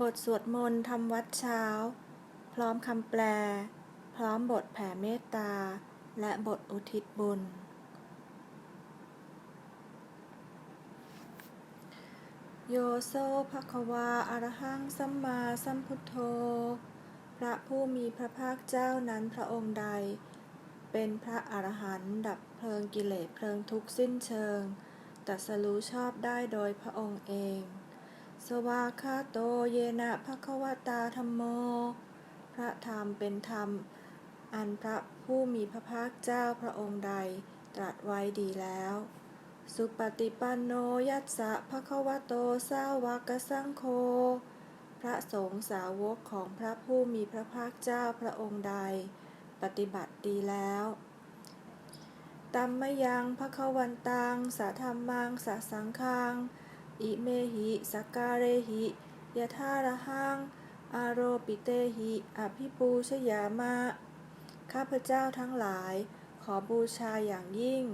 บทสวดมนต์ทำวัดเช้า พร้อมคำแปล พร้อมบทแผ่เมตตา และบทอุทิศบุญ โยโซภควาอรหังสัมมาสัมพุทโธ พระผู้มีพระภาคเจ้านั้นพระองค์ใด เป็นพระอรหันต์ดับเพลิงกิเลสเพลิงทุกข์สิ้นเชิงตรัสรู้ชอบได้โดยพระองค์เอง สวาคาโตเยนะภควตาธรรมโม พระธรรมเป็นธรรม อันพระผู้มีพระภาคเจ้าพระองค์ใด ตรัสไว้ดีแล้ว สุปฏิปันโนยัสสะภควโตสาวกสังโฆ พระสงฆ์สาวกของพระผู้มีพระภาคเจ้าพระองค์ใด ปฏิบัติดีแล้วตัมมยังภควันตังสะธรรมังสะสังคัง อิเมหิสักการเรหิยะทาระหังอารโรปิเตหิอภิปูชยามะ ข้าพเจ้าทั้งหลาย ขอบูชาอย่างยิ่ง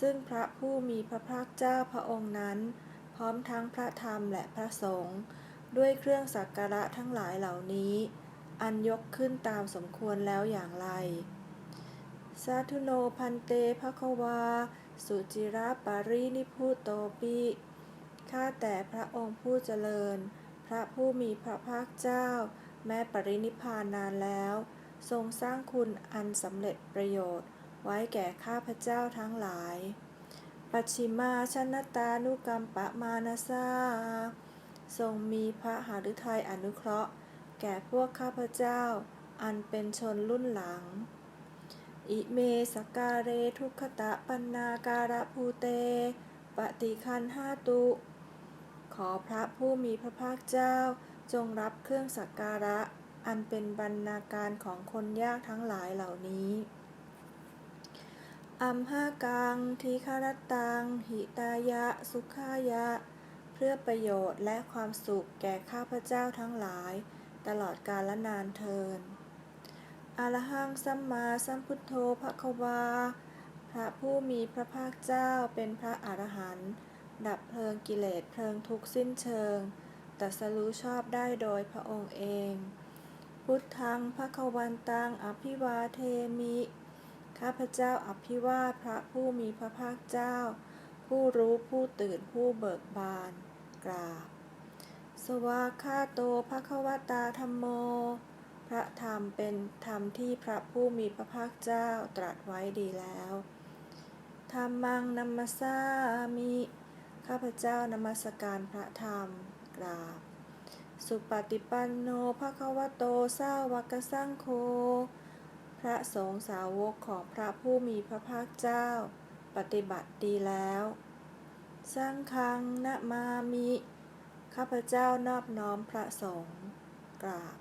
ซึ่งพระผู้มีพระภาคเจ้าพระองค์นั้น พร้อมทั้งพระธรรมและพระสงฆ์ด้วยเครื่องสักการะทั้งหลายเหล่านี้ อันยกขึ้นตามสมควรแล้วอย่างไร สาธุโนพันเตภควา สุจิระปารินิพุโตปิ ข้าแต่พระองค์ผู้เจริญ พระผู้มีพระภาคเจ้า แม้ปรินิพพานนานแล้ว ทรงสร้างคุณอันสำเร็จประโยชน์ ไว้แก่ข้าพเจ้าทั้งหลาย ปัจฉิมาชนตานุกรรมปะมานาซาทรงมีพระหฤทัยอนุเคราะห์ แก่พวกข้าพเจ้า อันเป็นชนรุ่นหลัง อิเมสกการเรทุกขตะปันนาการะภูเต ปฏิคันห้าตุ ขอพระผู้มีพระภาคเจ้า จงรับเครื่องสักการะ อันเป็นบรรณาการของคนยากทั้งหลายเหล่านี้อัมหากังทีคารตัง หิตายะ สุขายะ เพื่อประโยชน์และความสุขแก่ข้าพเจ้าทั้งหลาย ตลอดกาลนานเทินอรหังสัมมาสัมพุทโธภควา พระผู้มีพระภาคเจ้าเป็นพระอรหันต์ ดับเพลิงกิเลสเพลิงทุกสิ้นเชิงตัสรู้ชอบได้โดยพระองค์เอง พุทธังภควันตังอภิวาเทมิ ข้าพเจ้าอภิวาพระผู้มีพระภาคเจ้า ผู้รู้ผู้ตื่นผู้เบิกบาน กราบ สวาคาโตภควตาธรรมโม พระธรรมเป็นธรรมที่พระผู้มีพระภาคเจ้าตรัสไว้ดีแล้ว ธรรมังนัมมาสามิ ข้าพเจ้านมัสการพระธรรมกราบ สุปฏิปันโนภควโตสาวกสังโฆพระสงฆ์สาวกของพระผู้มีพระภาคเจ้า ปฏิบัติดีแล้วสังฆังนะมามิ ข้าพเจ้านอบน้อมพระสงฆ์กราบ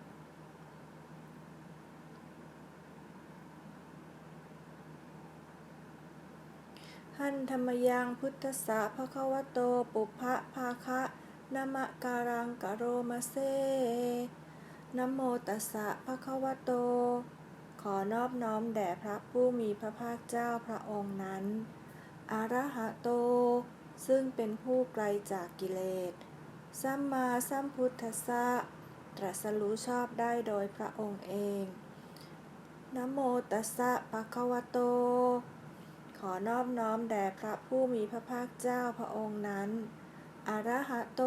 หันธรรมยังพุทธสะภะคะวะโตปุพะภาคะนามะการังกะโรมาเซนโมตัสสะภะคะวะโต ขอนอบน้อมแด่พระผู้มีพระภาคเจ้าพระองค์นั้น อาระหะโต ซึ่งเป็นผู้ไกลจากกิเลส สัมมาสัมพุทธัสสะ ตรัสรู้ชอบได้โดยพระองค์เองนโมตัสสะภะคะวะโต ขอนอบน้อมแด่พระผู้มีพระภาคเจ้าพระองค์นั้นอาระหะโต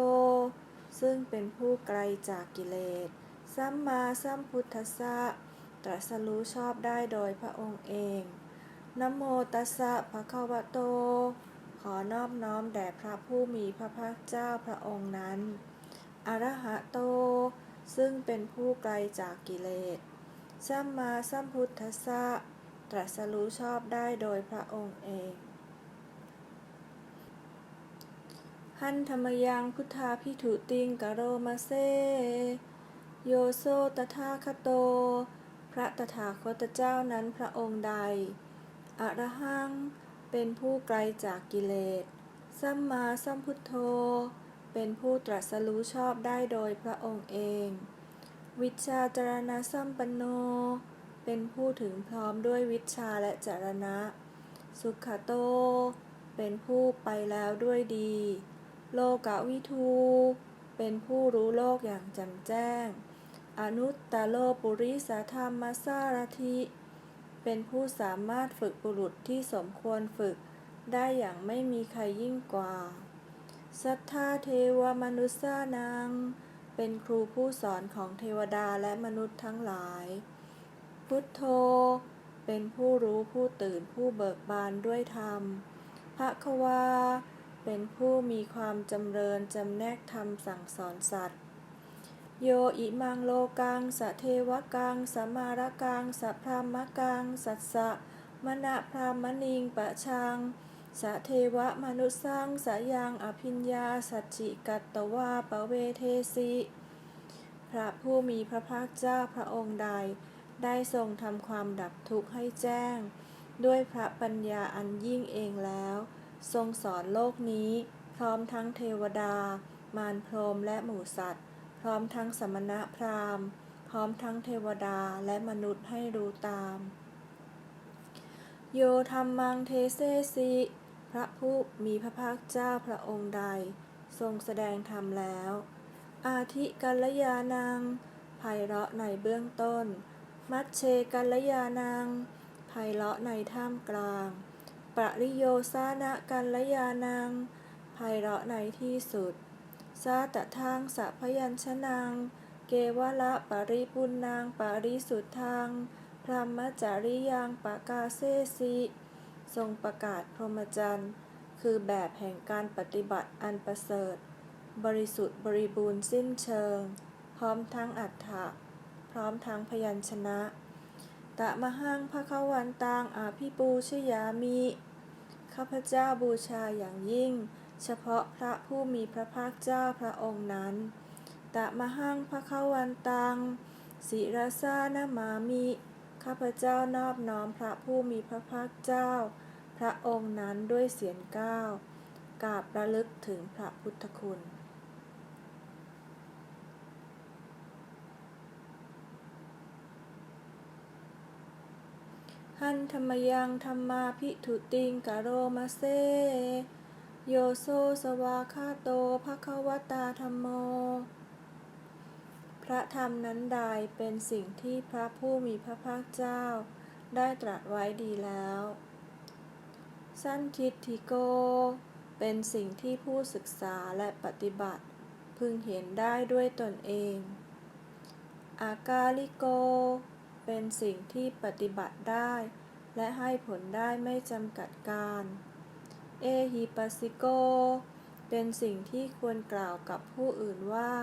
ซึ่งเป็นผู้ไกลจากกิเลส สัมมาสัมพุทธัสสะ ตรัสรู้ชอบได้โดยพระองค์เองนโมตัสสะภะคะวะโต ขอนอบน้อมแด่พระผู้มีพระภาคเจ้าพระองค์นั้นอระหะโต ซึ่งเป็นผู้ไกลจากกิเลส สัมมาสัมพุทธัสสะ ตรัสรู้ชอบได้โดยพระองค์เองหันธรรมยังพุทธาพิถุติงกะโรมาเซ โยโซตถาคโต พระตถาคตเจ้านั้นพระองค์ใด อรหัง เป็นผู้ไกลจากกิเลส สัมมาสัมพุทโธ เป็นผู้ตรัสรู้ชอบได้โดยพระองค์เอง วิชาจารณสัมปันโน เป็นผู้ถึงพร้อมด้วยวิชาและจารณะ สุขโต เป็นผู้ไปแล้วด้วยดี โลกวิทู เป็นผู้รู้โลกอย่างแจ่มแจ้ง อนุตตโลปุริสธรรมสารถิเป็นผู้สามารถฝึกบุรุษที่สมควรฝึกได้อย่างไม่มีใครยิ่งกว่า สัทธาเทวมนุษสานัง เป็นครูผู้สอนของเทวดาและมนุษย์ทั้งหลาย พุทโธ เป็นผู้รู้ผู้ตื่นผู้เบิกบานด้วยธรรมภะควาเป็นผู้มีความจำเริญจำแนกธรรมสั่งสอนสัตว์ โยอิมังโลกังสะเทวกังสมารกังสะพรามกัง สัสสะมณะพรามณิงปะชังสะเทวมนุสสังสะยังอภิญญา สัจจิกัตตวาปเวเทสิ พระผู้มีพระภาคเจ้าพระองค์ใด ได้ทรงทำความดับทุกข์ให้แจ้ง ด้วยพระปัญญาอันยิ่งเองแล้ว ทรงสอนโลกนี้ พร้อมทั้งเทวดา มารพรหมและหมูสัตว์ พร้อมทั้งสมณะพราหมณ์ พร้อมทั้งเทวดาและมนุษย์ให้รู้ตาม โยธรรมังเทเสสิพระผู้มีพระภาคเจ้าพระองค์ใด ทรงแสดงธรรมแล้ว อาทิกัลยานังไพเราะในเบื้องต้น มัชเชกัลยานังไพเราะในท่ามกลาง ปริโยสานะกัลยานังไพเราะในที่สุดสาตทางสัพยัญชนังเกวละปริปุณนางปริสุทธังพรหมจาริยังปะกาเซสิทรงประกาศพรหมจรรย์ คือแบบแห่งการปฏิบัติอันประเสริฐ บริสุทธิ์บริบูรณ์สิ้นเชิง พร้อมทั้งอัฏฐะ พร้อมทั้งพยัญชนะ ตะมหังพระขวันตังอาภิปูชยามิ ข้าพเจ้าบูชาอย่างยิ่ง เฉพาะพระผู้มีพระภาคเจ้าพระองค์นั้น ตะมหังพระขวันตังศิรสานามามิ ข้าพเจ้านอบน้อมพระผู้มีพระภาคเจ้า พระองค์นั้นด้วยเสียงก้าวกราบระลึกถึงพระพุทธคุณ หันธรรมยังธรรมาพิถุติงกะโรมาเซ โยโซสวาคาโตภะควตาธรรมโม พระธรรมนั้นใดเป็นสิ่งที่พระผู้มีพระภาคเจ้า ได้ตรัสไว้ดีแล้ว สั้นทิฏฐิโก เป็นสิ่งที่ผู้ศึกษาและปฏิบัติ พึงเห็นได้ด้วยตนเอง อากาลิโก เป็นสิ่งที่ปฏิบัติได้ และให้ผลได้ไม่จำกัดการ เอหิปัสสิโก เป็นสิ่งที่ควรกล่าวกับผู้อื่นว่า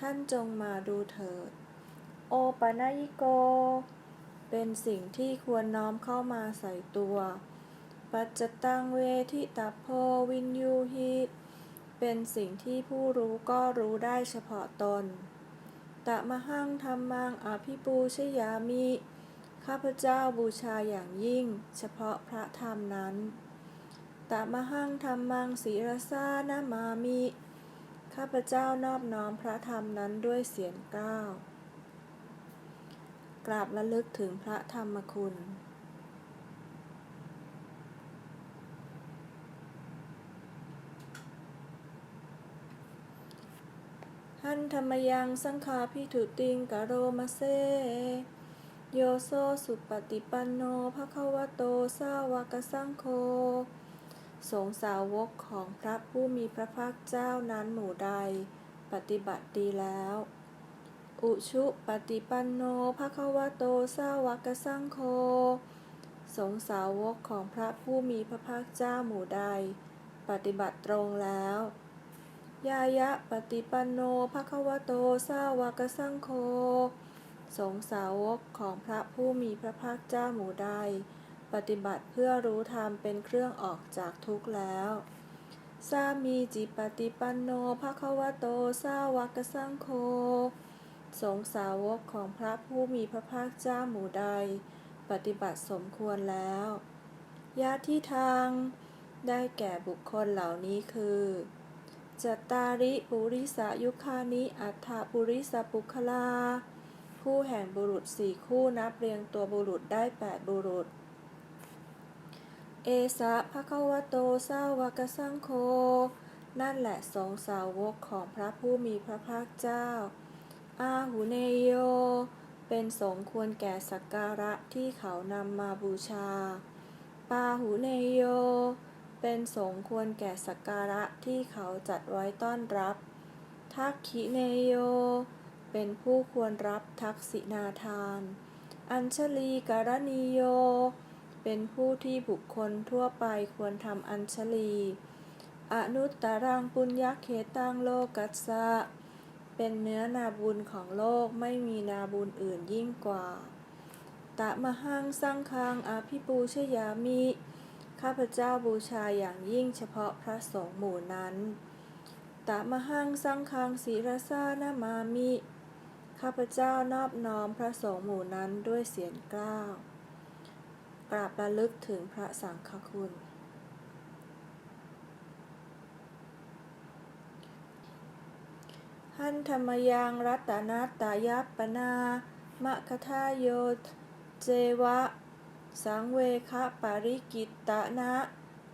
ท่านจงมาดูเถิด โอปะนายิโก เป็นสิ่งที่ควรน้อมเข้ามาใส่ตัว ปัจจตังเวทิตาโพวินยูหิเป็นสิ่งที่ผู้รู้ก็รู้ได้เฉพาะตน ตะมหังธรรมังอภิปูชยามิ ข้าพเจ้าบูชาอย่างยิ่ง เฉพาะพระธรรมนั้นตะมหังธรรมังศีรสานามามิ ข้าพเจ้านอบน้อมพระธรรมนั้นด้วยเสียงก้าวกราบระลึกถึงพระธรรมคุณ หั นธรรมยังสังฆาพิถุติงกโรมาเซ โยโซสุปฏิปันโนภควโตสาวกสังโฆสงสาวกของพระผู้มีพระภาคเจ้านั้นหมู่ใด ปฏิบัติดีแล้ว อุชุปฏิปันโนภควโตสาวกสังโฆสงสาวกของพระผู้มีพระภาคเจ้าหมู่ใด ปฏิบัติตรงแล้ว ยายะปฏิปันโนภควโตสาวกสังโฆสงสาวกของพระผู้มีพระภาคเจ้าหมู่ใด ปฏิบัติเพื่อรู้ธรรมเป็นเครื่องออกจากทุกข์แล้วสามีจิปฏิปันโนภควโตสาวกสังโฆสงสาวกของพระผู้มีพระภาคเจ้าหมู่ใด ปฏิบัติสมควรแล้วญาติทาง ได้แก่บุคคลเหล่านี้คือ จัตตาริปุริสายุคานิ อัฏฐปุริสปุคลา คู่แห่งบุรุษสี่คู่นับเรียงตัวบุรุษได้แปดบุรุษ เอสะภะคะวะโตสาวกสังโฆนั่นแหละสงสาวกของพระผู้มีพระภาคเจ้า อาหุเนโย เป็นสงฆ์ควรแก่สักการะที่เขานำมาบูชา ปาหุเนโย เป็นสงควรแก่สักการะที่เขาจัดไว้ต้อนรับทักขิเนโย เป็นผู้ควรรับทักษินาทาน อัญชลีการณีโย เป็นผู้ที่บุคคลทั่วไปควรทำอัญชลี อนุตตรังปุญญเขตังโลกัสสะ เป็นเนื้อนาบุญของโลกไม่มีนาบุญอื่นยิ่งกว่า ตะมหังสร้างคังอภิปูชยามิ ข้าพเจ้าบูชาอย่างยิ่งเฉพาะพระสงฆ์หมู่นั้นตะมหังสร้างคังศีรสานามามิ ข้าพเจ้านอบน้อมพระสงฆ์หมู่นั้นด้วยเสียงกล้าวกราบระลึกถึงพระสังฆคุณ หันธรรมยังรัตนัตายปนา มะคทายโย เจวะ สังเวคะปาริกิตตะนะ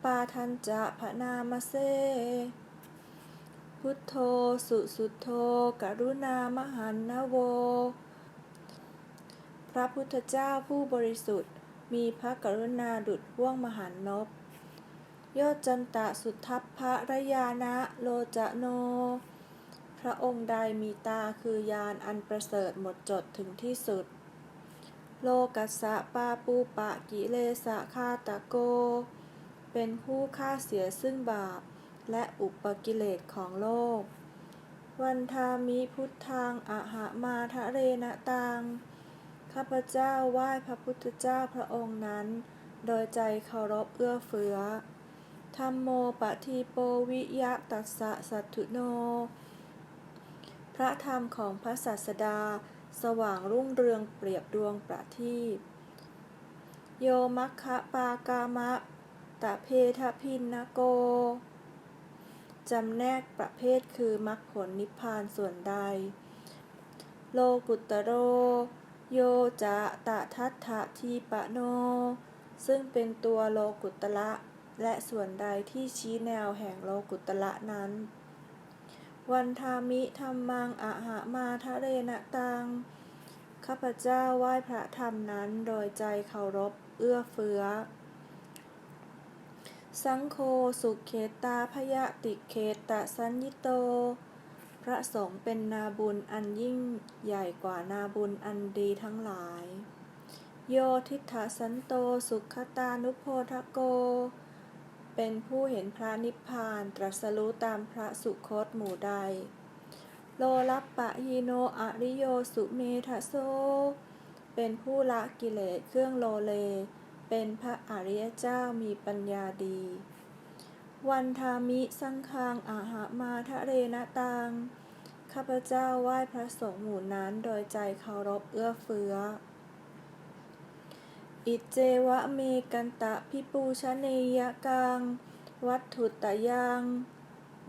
ปาทันจะพนามเซ พุทโธสุสุโธกรุณามหันนโว พระพุทธเจ้าผู้บริสุทธิ์ มีพระกรุณาดุจว่วงมหันนบโยจันตะสุทัพพระรยานะโลจะโน พระองค์ใดมีตาคือยานอันประเสริฐหมดจดถึงที่สุด โลกัสสะปาปูปะกิเลสะคาตะโก เป็นผู้ฆ่าเสียซึ่งบาป และอุปกิเลสของโลก วันทามิพุทธังอะหะมาทะเรณตัง ข้าพเจ้าไหว้พระพุทธเจ้าพระองค์นั้น โดยใจเคารพเอื้อเฟื้อธรรมโมปะทีโปวิยะตัสสะสัตถุโน พระธรรมของพระศาสดา สว่างรุ่งเรืองเปรียบดวงประทีปโยมัคคะปากามะตะเพทพินนโก จำแนกประเภทคือมรรคผลนิพพานส่วนใด โลกุตโร โยจะตะทัตถะทีปะโน ซึ่งเป็นตัวโลกุตละและส่วนใดที่ชี้แนวแห่งโลกุตละนั้น วันทามิธรรมังอะหะมาทะเรณตัง ข้าพเจ้าไหว้พระธรรมนั้นโดยใจเคารพเอื้อเฟื้อ สังโฆสุขเขตาพยติเขตะสัญญิโต พระสงฆ์เป็นนาบุญอันยิ่งใหญ่กว่านาบุญอันดีทั้งหลาย โยทิฏฐสันโตสุขตานุโพทโก เป็นผู้เห็นพระนิพพานตรัสรู้ตามพระสุคตหมู่ใด โลลัปปะฮีโนอริโยสุเมทะโซ เป็นผู้ละกิเลสเครื่องโลเล เป็นพระอริยเจ้ามีปัญญาดี วันทามิสังฆังอาหามาทะเรณตัง ข้าพเจ้าไหว้พระสงฆ์หมู่นั้นโดยใจเคารพเอื้อเฟื้อ อิเจวะเมกันตะพิปูชเนยกัง วัตถุตยัง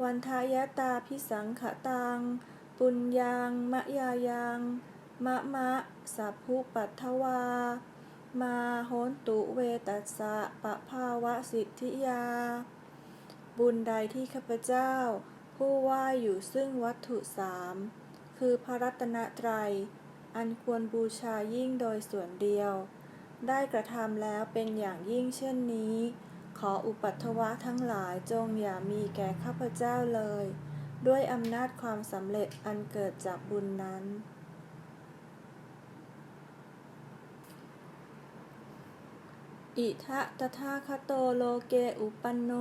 วันทายตาพิสังขตัง ปุญญังมะยายังมะมะสัพพุปัทถวา มาโหนตุเวตัสสะปะภาวะสิทธิยา บุญใดที่ข้าพเจ้า ผู้ว่าอยู่ซึ่งวัตถุสามคือพระรัตนตรัย อันควรบูชายิ่งโดยส่วนเดียว ได้กระทำแล้วเป็นอย่างยิ่งเช่นนี้ ขออุปัตถวะทั้งหลายจงอย่ามีแก่ข้าพเจ้าเลย ด้วยอำนาจความสำเร็จอันเกิดจากบุญนั้น อิทะตถาคโตโลเกอุปันโน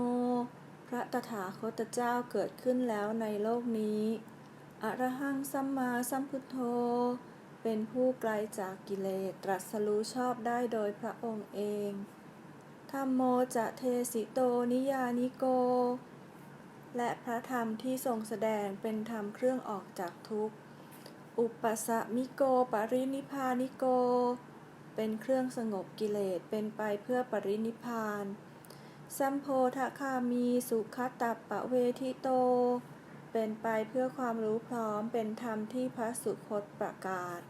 พระตถาคตเจ้าเกิดขึ้นแล้วในโลกนี้ อรหังสัมมาสัมพุทโธ เป็นผู้ไกลจากกิเลสตรัสรู้ชอบได้โดยพระองค์เองธรรมโมจะเทสิโตนิยานิโก และพระธรรมที่ทรงแสดงเป็นธรรมเครื่องออกจากทุกข์ อุปสมิโกปรินิพานิโก เป็นเครื่องสงบกิเลสเป็นไปเพื่อปรินิพพาน สัมโพธคามีสุขตัปปะเวทิโต เป็นไปเพื่อความรู้พร้อมเป็นธรรมที่พระสุคตประกาศ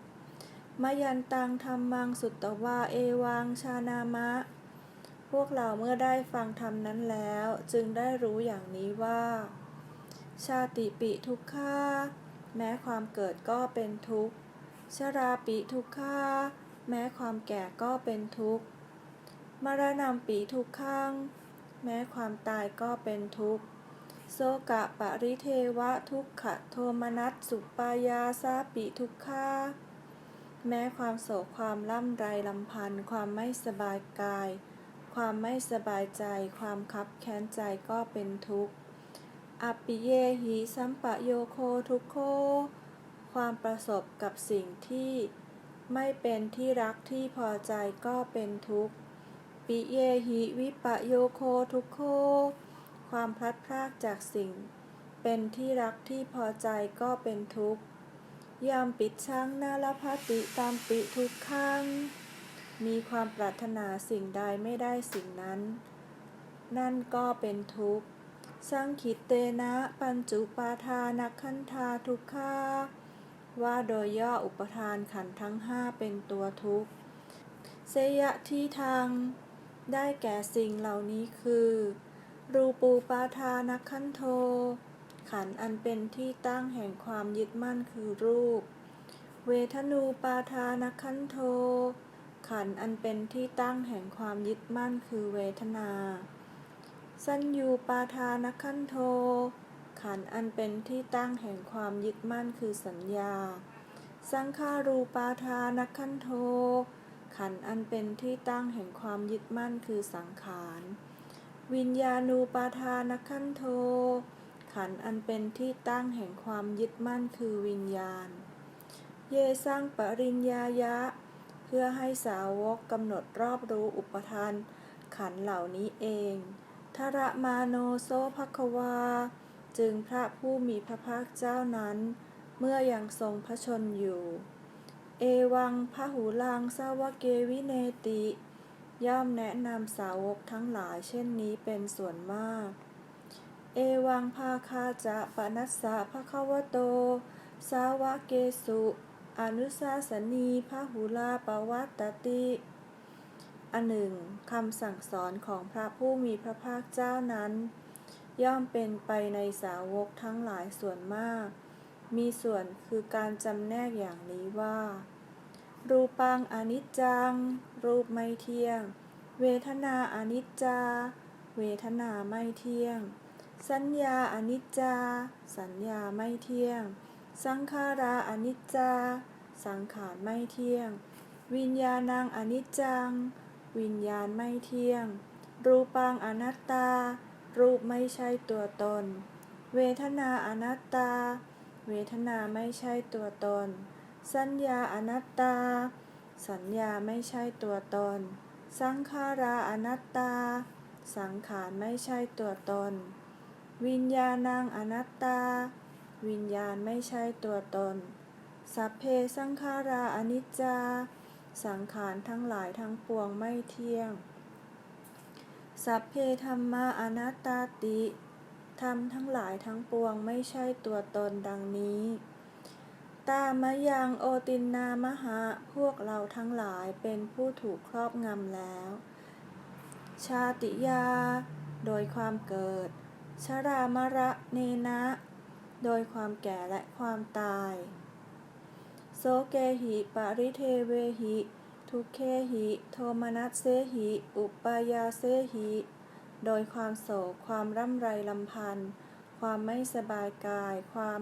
มายันตังธรรมังสุตตวาเอวังชานามะ พวกเราเมื่อได้ฟังธรรมนั้นแล้ว จึงได้รู้อย่างนี้ว่า ชาติปิทุกขาแม้ความเกิดก็เป็นทุกข์ ชราปิทุกขาแม้ความแก่ก็เป็นทุกข์ มรณะปิทุกขังแม้ความตายก็เป็นทุกข์โสกะปริเทวะทุกขโทมนัสสุปายาสาปิทุกขา แม้ความโศกความล่ำไรลำพันธ์ความไม่สบายกาย ความไม่สบายใจ ความคับแค้นใจก็เป็นทุกข์อปิเยหิสัมปะโยโคทุกโค ความประสบกับสิ่งที่ไม่เป็นที่รักที่พอใจก็เป็นทุกข์ ปิเยหิวิปะโยโคทุกโค ความพลัดพรากจากสิ่ง เป็นที่รักที่พอใจก็เป็นทุกข์ ยามปิดชังนาลภติตามปิทุกขังมีความปรารถนาสิ่งใดไม่ได้สิ่งนั้น นั่นก็เป็นทุกข์สังคิตเตนะ ปัญจุปาทานักขันธาทุกขาว่าโดยย่ออุปทานขันทั้งห้าเป็นตัวทุกข์เสยะที่ทาง ได้แก่สิ่งเหล่านี้คือ รูปูปาทานักขันโท ขันธ์อันเป็นที่ตั้งแห่งความยึดมั่นคือรูป เวทนูปาทานักขันโท ขันธ์อันเป็นที่ตั้งแห่งความยึดมั่นคือเวทนา สัญญูปาทานขันโท ขันธ์อันเป็นที่ตั้งแห่งความยึดมั่นคือสัญญา สังขารูปาทานขันโท ขันธ์อันเป็นที่ตั้งแห่งความยึดมั่นคือสังขาร วิญญาณูปาทานขันโท ขันอันเป็นที่ตั้งแห่งความยึดมั่นคือวิญญาณ เยสร้างปริญญายะ เพื่อให้สาวกกำหนดรอบรู้อุปทาน ขันเหล่านี้เองทระมาโนโซภควา จึงพระผู้มีพระภาคเจ้านั้น เมื่อยังทรงพระชนอยู่ เอวังพหูลังสาวเกวิเนติ ย่อมแนะนำสาวกทั้งหลายเช่นนี้เป็นส่วนมาก เอวังภาคาจะปนัสสะภะคะวะโต สาวเกสุ อนุสาสนีพหุลาปวัตตติอันหนึ่งคำสั่งสอนของพระผู้มีพระภาคเจ้านั้น ย่อมเป็นไปในสาวกทั้งหลายส่วนมาก มีส่วนคือการจำแนกอย่างนี้ว่า รูปังอนิจจัง รูปไม่เที่ยง เวทนาอนิจจา เวทนาไม่เที่ยง สัญญาอนิจจา สัญญาไม่เที่ยง สังขาราอนิจจา สังขารไม่เที่ยง วิญญาณังอนิจจัง วิญญาณไม่เที่ยง รูปังอนัตตา รูปไม่ใช่ตัวตน เวทนาอนัตตา เวทนาไม่ใช่ตัวตน สัญญาอนัตตา สัญญาไม่ใช่ตัวตน สังขาราอนัตตา สังขารไม่ใช่ตัวตน วิญญาณังอนัตตา วิญญาณไม่ใช่ตัวตน สัพเพสังขาราอนิจจา สังขารทั้งหลายทั้งปวงไม่เที่ยง สัพเพธรรมาอนัตตาติธรรมทั้งหลายทั้งปวงไม่ใช่ตัวตนดังนี้ ตามยังโอตินนามหะพวกเราทั้งหลายเป็นผู้ถูกครอบงำแล้ว ชาติยา โดยความเกิด ชรามระเนนะ โดยความแก่และความตายโสเกหิปาริเทเวหิ ทุเคหิ โทมนัสเสหิ อุปายาเสหิ โดยความโศก ความร่ำไรลำพันธ์ความไม่สบายกาย ความ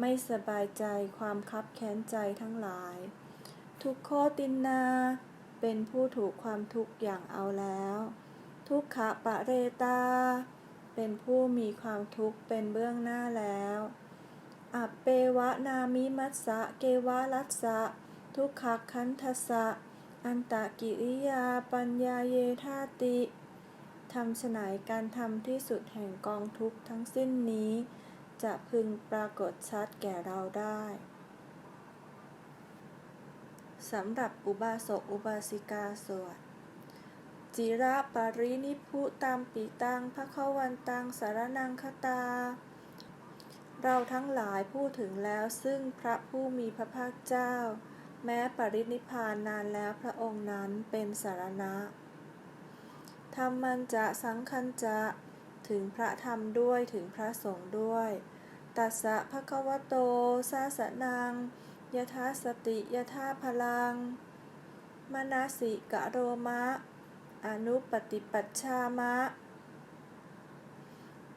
ไม่สบายใจ ความคับแค้นใจทั้งหลาย ทุกโคตินนา เป็นผู้ถูกความทุกข์อย่างเอาแล้ว ทุกขะปะเรตา เป็นผู้มีความทุกข์เป็นเบื้องหน้าแล้ว อัปเปวะนามิมัสสะเกวะลัสสะทุกขคันทสสะ อันตะกิริยาปัญญาเยธาติทำฉนายการทำที่สุดแห่งกองทุกข์ทั้งสิ้นนี้ จะพึงปรากฏชัดแก่เราได้สำหรับอุบาสกอุบาสิกาสวด จิระปรินิพุตามปีตังพระเขาวันตังสารนังคตา เราทั้งหลายพูดถึงแล้วซึ่งพระผู้มีพระภาคเจ้า แม้ปรินิพานนานแล้วพระองค์นั้นเป็นสารณะธรรมันจะสังคันจะถึงพระธรรมด้วยถึงพระสงฆ์ด้วยตัสสะภะคะวะโตสาสนังยถาสติยถาพลัง มนาสิกะโรมะ อนุปฏิปัชชามะ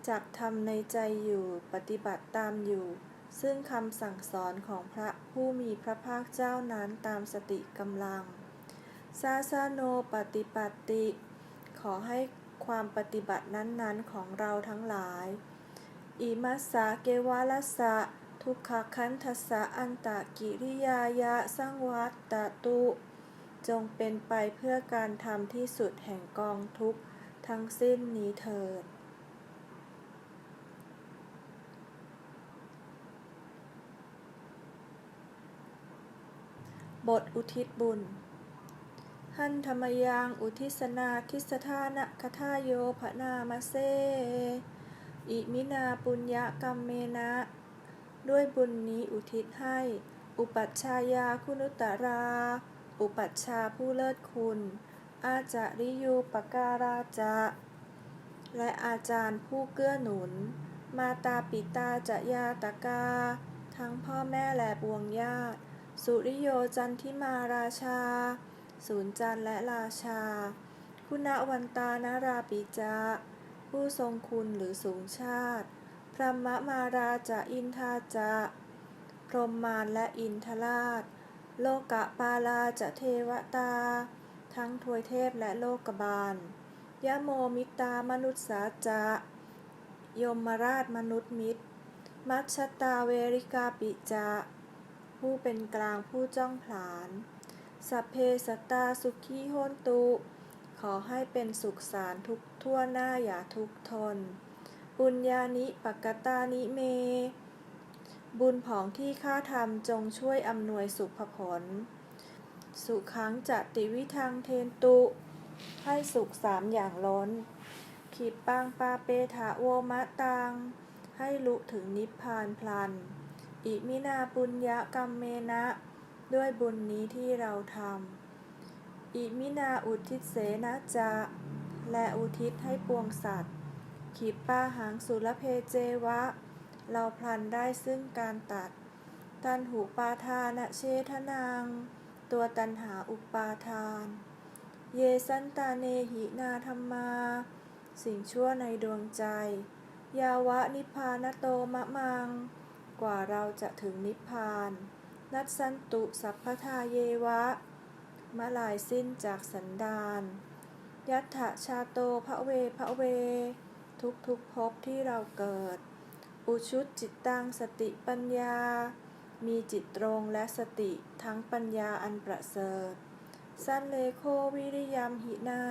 จักทำในใจอยู่ปฏิบัติตามอยู่ ซึ่งคำสั่งสอนของพระผู้มีพระภาคเจ้านั้นตามสติกำลัง ซาซาโนปฏิปัติ ขอให้ความปฏิบัตินั้นๆของเราทั้งหลาย อิมัสสาเกวาลัสะ ทุกขคันทัสสะอันตะกิริยายะสังวัตตตุ จงเป็นไปเพื่อการทำที่สุดแห่งกองทุกข์ทั้งสิ้นนี้เถิดบทอุทิศบุญ หันธรรมยังอุทิศนาทิสธานะคทาโยภนามาเซ อิมินาปุญญกรรมเมนะ ด้วยบุญนี้อุทิศให้ อุปัชฌายาคุณุตตรา อุปัชฌาผู้เลิศคุณ อาจาริยูปการาจะ และอาจารย์ผู้เกื้อหนุน มาตาปิตาจะยาตกา ทั้งพ่อแม่และบวงญาติ สุริโยจันทิมาราชา ศูนย์จันและราชา คุณวันตานาราปิจาผู้ทรงคุณหรือสูงชาติ พระมมาราจะอินทาจะ พรหมมารและอินทราช โลกะปาลาจะเทวตา ทั้งทวยเทพและโลกบาล ยะโมมิตามนุษสาจะ ยมราชมนุษย์มิตร มัชชตาเวริกาปิจะ ผู้เป็นกลางผู้จ้องผลาน สัพเพสตาสุขีโหนตุ ขอให้เป็นสุขสารทุกทั่วหน้าอย่าทุกทน ปุญญานิปกตานิเม บุญผองที่ข้าทำจงช่วยอำนวยสุขผล สุขังจะติวิทังเทนตุ ให้สุขสามอย่างล้น ขีปังปาเปทะโวมะตัง ให้ลุถึงนิพพานพลัน อิมินาปุญญกรรมเมนะ ด้วยบุญนี้ที่เราทำ อิมินาอุทิศเสนะจะ และอุทิศให้ปวงสัตว์ ขีปาหังสุรเพเจวะ เราพลันได้ซึ่งการตัด ตันหูปาทานะเชทนังตัวตันหาอุปาทาน เยสันตาเนหินาธรรมา สิ่งชั่วในดวงใจ ยาวะนิพพานโตมะมัง กว่าเราจะถึงนิพพาน นัดสันตุสัพพทาเยวะมะลายสิ้นจากสันดานยัตถะชาโตพระเวพระเว ทุกทุกภพที่เราเกิด อุชุดจิตตังสติปัญญา มีจิตตรงและสติทั้งปัญญาอันประเสริฐ สันเลโควิริยมหินา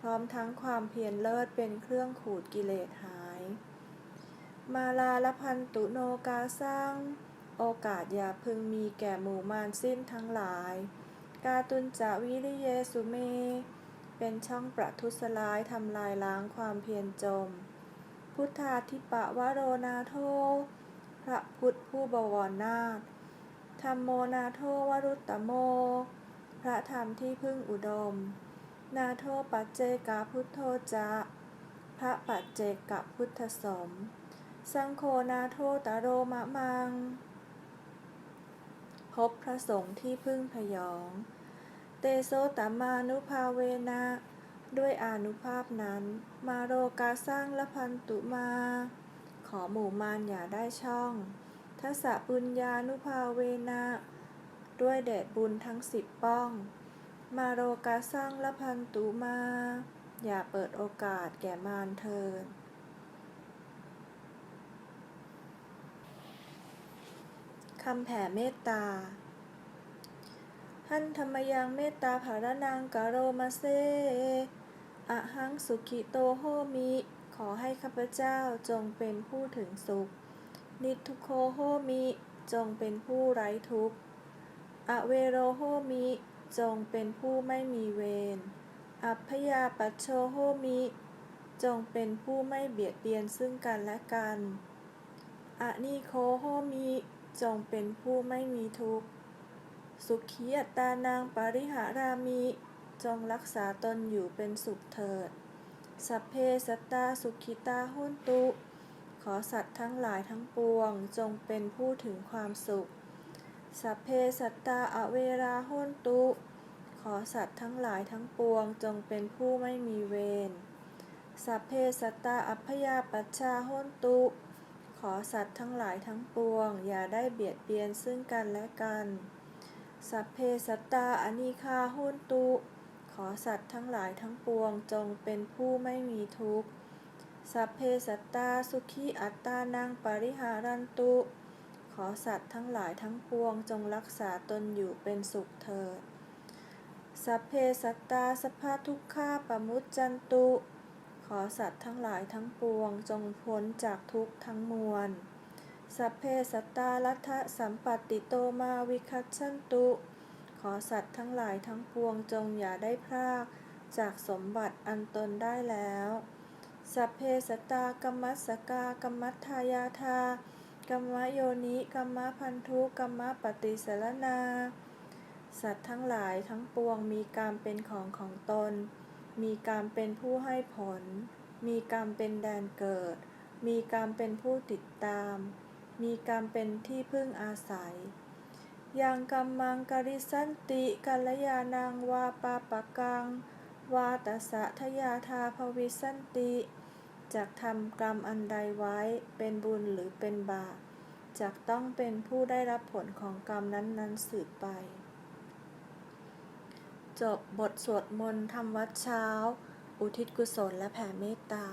พร้อมทั้งความเพียรเลิศเป็นเครื่องขูดกิเลสหาย มาลาละพันตุโนกาสร้าง โอกาสอย่าพึงมีแก่หมู่มารสิ้นทั้งหลาย กาตุนจาวิริเยสุเม เป็นช่องประทุษร้ายทำลายล้างความเพียรจม พุทธาธิปะวโรนาโท พระพุทธผู้บวรนาถธรรมโมนาโทวรุตตโม พระธรรมที่พึ่งอุดม นาโทปัจเจกาพุทโธจะพระปัจเจกพุทธสม สังโฆนาโทตโรมะมัง พบพระสงฆ์ที่พึ่งพยอง เตโซตมานุภาเวนะ ด้วยอนุภาพนั้น มาโรกาสร้างละพันตุมา ขอหมู่มารอย่าได้ช่องทัสสะปุญญานุภาเวนะ ด้วยเดชบุญทั้งสิบป้อง มาโรกาสร้างละพันตุมา อย่าเปิดโอกาสแก่มารเทินคำแผ่เมตตาหันธรรมยังเมตตาภารนังกะโรมาเซ อะหังสุขิโตโหมิ ขอให้ข้าพเจ้าจงเป็นผู้ถึงสุข นิทุโคโหมิ จงเป็นผู้ไร้ทุกข์อเวโรโหมิ จงเป็นผู้ไม่มีเวร อัพยาปัชโชโหมิ จงเป็นผู้ไม่เบียดเบียนซึ่งกันและกันอะนิโคโหมิ จงเป็นผู้ไม่มีทุกข์ สุขีอัตตานางปริหารามิ จงรักษาตนอยู่เป็นสุขเถิด สัพเพสัตตาสุขิตาหุนตุ ขอสัตว์ทั้งหลายทั้งปวงจงเป็นผู้ถึงความสุข สัพเพสัตตาอเวราโหนตุ ขอสัตว์ทั้งหลายทั้งปวงจงเป็นผู้ไม่มีเวร สัพเพสัตตาอัพยาปัชชาโหนตุ ขอสัตว์ทั้งหลายทั้งปวง อย่าได้เบียดเบียนซึ่งกันและกัน สัพเพสัตตาอนิคาโหนตุ ขอสัตว์ทั้งหลายทั้งปวงจงเป็นผู้ไม่มีทุกข์ สัพเพสัตตาสุขีอัตตานังปริหารันตุ ขอสัตว์ทั้งหลายทั้งปวงจงรักษาตนอยู่เป็นสุขเถิด สัพเพสัตตาสภาทุกขาปมุจจันตุ ขอสัตว์ทั้งหลายทั้งปวงจงพ้นจากทุกข์ทั้งมวล สัพเพสัตตาลัทธสัมปติโตมาวิคัชชันตุ ขอสัตว์ทั้งหลายทั้งปวงจงอย่าได้พรากจากสมบัติอันตนได้แล้ว สัพเพสตากรรมัสสกากรรมัทายาทากรรมโยนิกรรมพันธุกรรมปฏิสารนาสัตว์ทั้งหลายทั้งปวงมีกรรมเป็นของของตน มีกรรมเป็นผู้ให้ผล มีกรรมเป็นแดนเกิด มีกรรมเป็นผู้ติดตาม มีกรรมเป็นที่พึ่งอาศัย ยังกรรมังกริสันติกัลยาณังวาปาปะกัง วาตสะทยาธาภวิสันติจากทำกรรมอันใดไว้เป็นบุญหรือเป็นบาปจากต้องเป็นผู้ได้รับผลของกรรมนั้นๆสืบไป จบบทสวดมนต์ทำวัดเช้า อุทิศกุศลและแผ่เมตตา